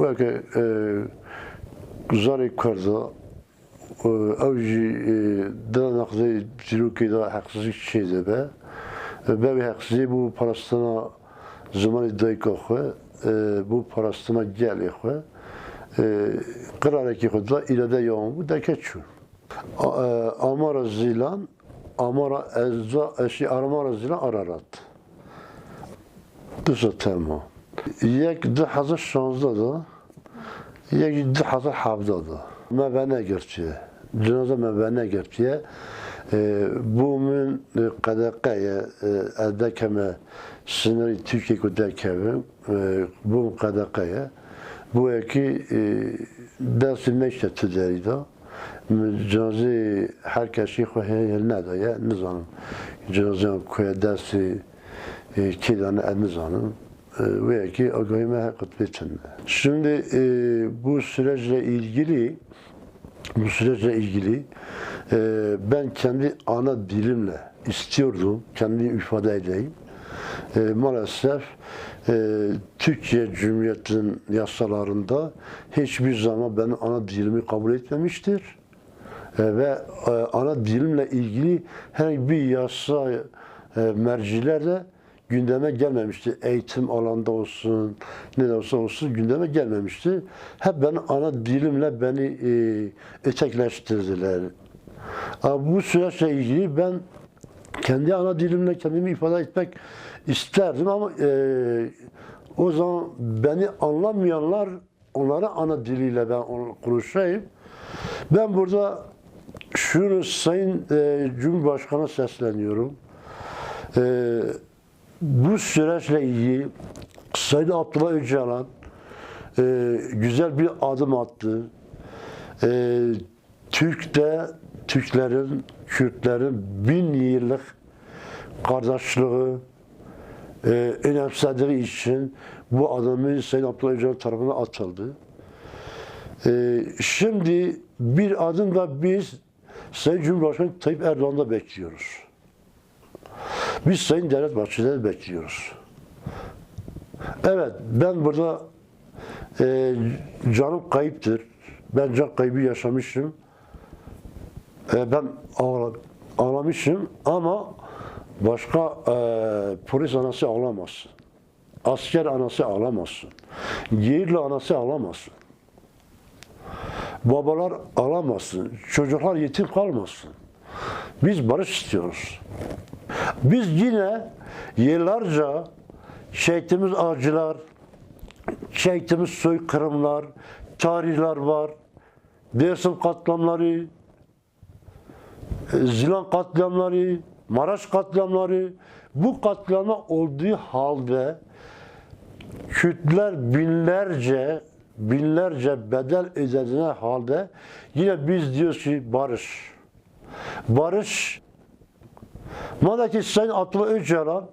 Veke zarek karza avcı da nakde ciluki da haksızlık şeyde be. E, Bebi haksızlığı bu parastana zaman iddiayı kalkı. E, bu parastana gel yakı. Kırareki e, kudla ilade yağın bu da keçür. Amara zilan Amara ezza eşi Amara zilan ararat. Dısa tema. یەک دو حەزە شانزدە دا یەکی دو حەزە حەفدا دا me ve negertiye. Cenaze me ve negertiye. Bu min qedaqeye edekeme sınırı Türkiye ku dekevim. Bu qedaqeye. Bu eki dersi meşte tüderi da. Cenaze herkesi xwe heyel nedaye nizanim. Cenaze kuya dersi kidane ed nizanim. Ve ki agayime hakkı bitin. Şimdi e, bu süreçle ilgili bu süreçle ilgili e, ben kendi ana dilimle istiyordum, kendimi ifade edeyim. E, maalesef e, Türkiye Cumhuriyeti'nin yasalarında hiçbir zaman benim ana dilimi kabul etmemiştir. E, ve e, ana dilimle ilgili herhangi bir yasa e, merciler de gündeme gelmemişti. Eğitim alanda olsun, ne de olsa olsun gündeme gelmemişti. Hep ben ana dilimle beni e, ötekleştirdiler. Ama bu süreçle ilgili ben kendi ana dilimle kendimi ifade etmek isterdim ama e, o zaman beni anlamayanlar onlara ana diliyle ben konuşayım. Ben burada şunu Sayın e, Cumhurbaşkanı sesleniyorum. E, bu süreçle ilgili Sayın Abdullah Öcalan e, güzel bir adım attı. E, Türk'te Türklerin, Kürtlerin bin yıllık kardeşliği e, önemsediği için bu adımı Sayın Abdullah Öcalan tarafından atıldı. E, şimdi bir adım da biz Sayın Cumhurbaşkanı Tayyip Erdoğan'da bekliyoruz. Biz Sayın Devlet Bahçeli'de bekliyoruz. Evet, ben burada e, canım kayıptır. Ben can kaybı yaşamışım. E, ben ağla, ağlamışım ama başka e, polis anası ağlamazsın. Asker anası ağlamazsın. Yerli anası ağlamazsın. Babalar ağlamazsın. Çocuklar yetim kalmasın. Biz barış istiyoruz. Biz yine yıllarca şehitimiz acılar, şehitimiz soykırımlar, tarihler var. Dersim katliamları, e, Zilan katliamları, Maraş katliamları. Bu katliamlar olduğu halde Kürtler binlerce binlerce bedel ödediğine halde yine biz diyoruz ki barış. Barış Madem ki Sayın Abdullah Öcalan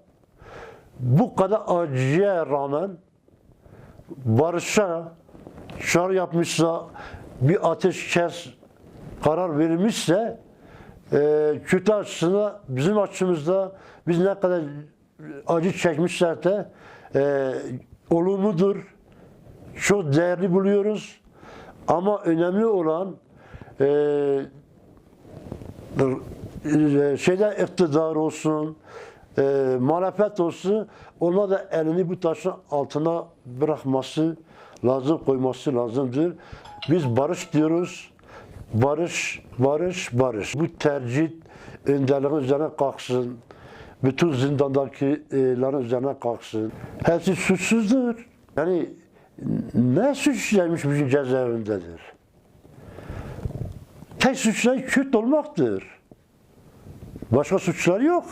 bu kadar acıya rağmen barışa çağrı yapmışsa bir ateşkes karar verilmişse e, kötü açısından bizim açımızda biz ne kadar acı çekmişler de e, olumludur. Çok değerli buluyoruz. Ama önemli olan e, şeyde iktidar olsun, e, muhalefet olsun, ona da elini bu taşın altına bırakması lazım, koyması lazımdır. Biz barış diyoruz. Barış, barış, barış. Bu tercih önderliğin üzerine kalksın. Bütün zindandakilerin üzerine kalksın. Hepsi suçsuzdur. Yani ne suç işlemiş bizim cezaevindedir? Tek suçları Kürt olmaktır. Başka suçları yok.